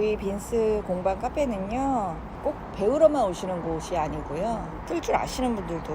저희 빈스 공방 카페는요, 꼭 배우러만 오시는 곳이 아니고요. 뜰 줄 아시는 분들도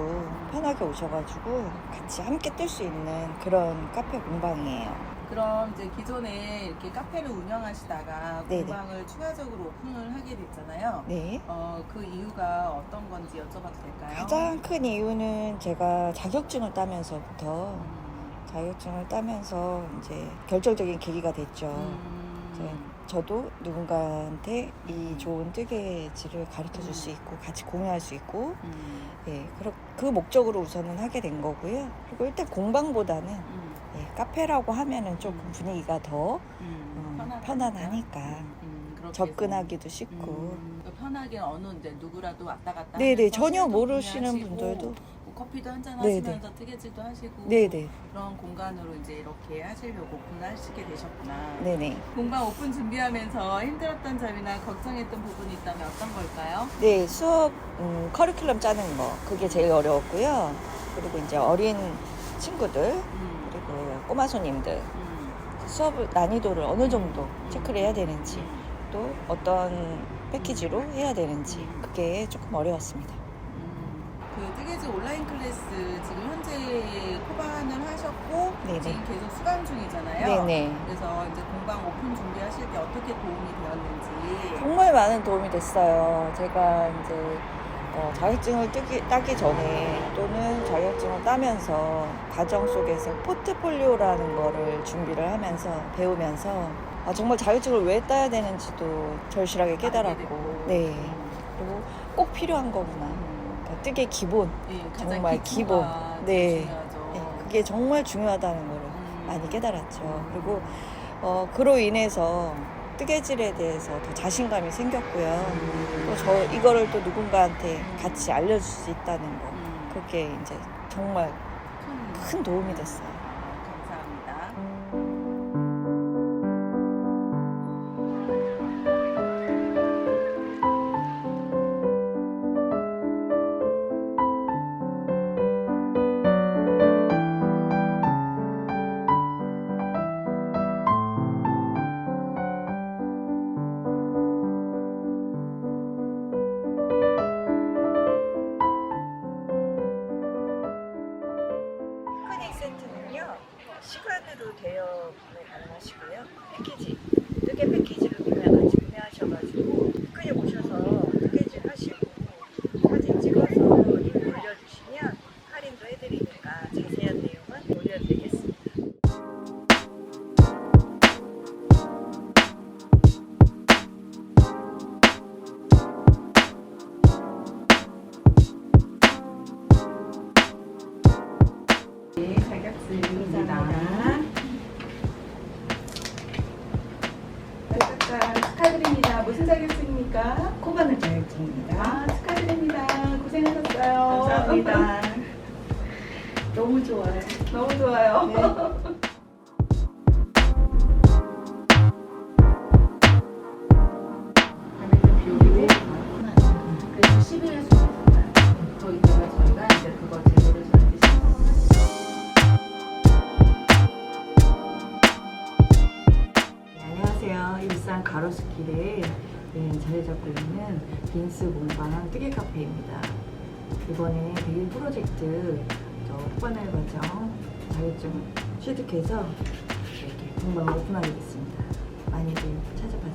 편하게 오셔가지고 같이 함께 뜰 수 있는 그런 카페 공방이에요. 그럼 이제 기존에 이렇게 카페를 운영하시다가 네네. 공방을 추가적으로 오픈을 하게 됐잖아요. 네. 어, 그 이유가 어떤 건지 여쭤봐도 될까요? 가장 큰 이유는 제가 자격증을 따면서부터 음, 자격증을 따면서 이제 결정적인 계기가 됐죠. 음, 저도 누군가한테 이 좋은 뜨개질을 가르쳐 줄 수 있고 같이 공유할 수 있고 음, 예, 그러- 그 목적으로 우선은 하게 된 거고요. 그리고 일단 공방보다는 음, 예, 카페라고 하면은 조금 분위기가 더 음. 편안하니까. 음, 접근하기도. 쉽고. 음, 편하게 어느 이제 누구라도 왔다 갔다 네네 전혀 모르시는 분들도 뭐 커피도 한잔. 하시면서 뜨개질도 하시고 네네 그런 공간으로 이제 이렇게 하시려고 오픈하시게 되셨구나. 네네 공방 오픈 준비하면서 힘들었던 점이나 걱정했던 부분이 있다면 어떤 걸까요? 네 수업 음, 커리큘럼 짜는 거 그게 제일 어려웠고요. 그리고 이제 어린 친구들 음, 그리고 꼬마 손님들 음, 수업 난이도를 어느 정도 체크를 해야 되는지 음, 또 어떤 패키지로 해야 되는지 음. 그게 조금 어려웠습니다. 뜨개질 온라인 클래스 지금 현재 코반을 하셨고 네네. 지금 계속 수강 중이잖아요. 네네. 그래서 이제 공방 오픈 준비하실 때 어떻게 도움이 되었는지. 정말 많은 도움이 됐어요. 제가 이제 어, 자격증을 뜨기, 따기 전에 또는 자격증을 따면서 과정 속에서 포트폴리오라는 거를 준비를 하면서 배우면서 아, 정말 자격증을 왜 따야 되는지도 절실하게 깨달았고. 네 그리고 꼭 필요한 거구나 음. 뜨개 기본 예, 가장 정말 기본. 네. 네, 그게 정말 중요하다는 거를 음. 많이 깨달았죠. 그리고 어, 그로 인해서 뜨개질에 대해서 더 자신감이 생겼고요. 또저 이거를 또 누군가한테 같이 알려줄 수 있다는 거 음. 그게 이제 정말 큰, 큰 도움이 됐어요. 가 무슨 자격증입니까? 코바늘 자격증입니다. 아, 축하드립니다. 고생하셨어요. 감사합니다. 너무 좋아요. 너무 좋아요. 네. 가격은 비용이 그래서 12일 수있어요 또 이따가 저희가 이 일산 가로수길에 네, 자리 잡고 있는 빈스 공방 뜨개 카페입니다. 이번에 데일 프로젝트 저 후반을 과정 자격증 취득해서 이렇게 공방을 오픈하게 됐습니다. 많이들 찾아봐.